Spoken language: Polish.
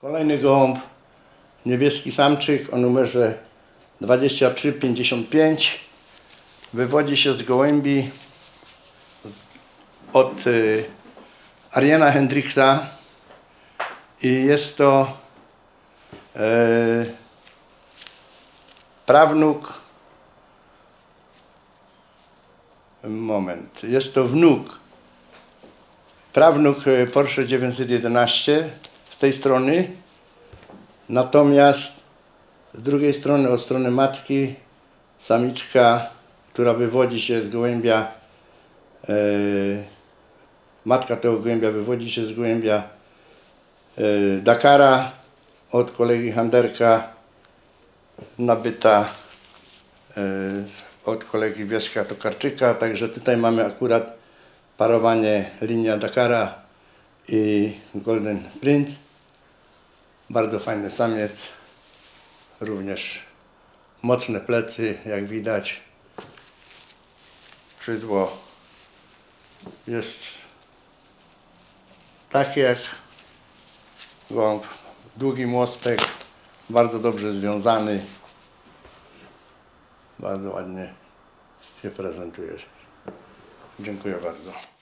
Kolejny gołąb, niebieski samczyk o numerze 2355. Wywodzi się z gołębi od y, Ariana Hendricksa i jest to e, prawnuk. Moment, jest to wnuk. Prawnuk e, Porsche 911 z tej strony, natomiast z drugiej strony, od strony matki, samiczka, która wywodzi się z gołębia, e, matka tego gołębia wywodzi się z gołębia e, Dakara od kolegi Handerka, nabyta e, od kolegi Wieska Tokarczyka, także tutaj mamy akurat parowanie linia Dakara i Golden Print. Bardzo fajny samiec, również mocne plecy, jak widać. Skrzydło jest takie jak gołąb, długi mostek, bardzo dobrze związany. Bardzo ładnie się prezentuje. Dziękuję bardzo.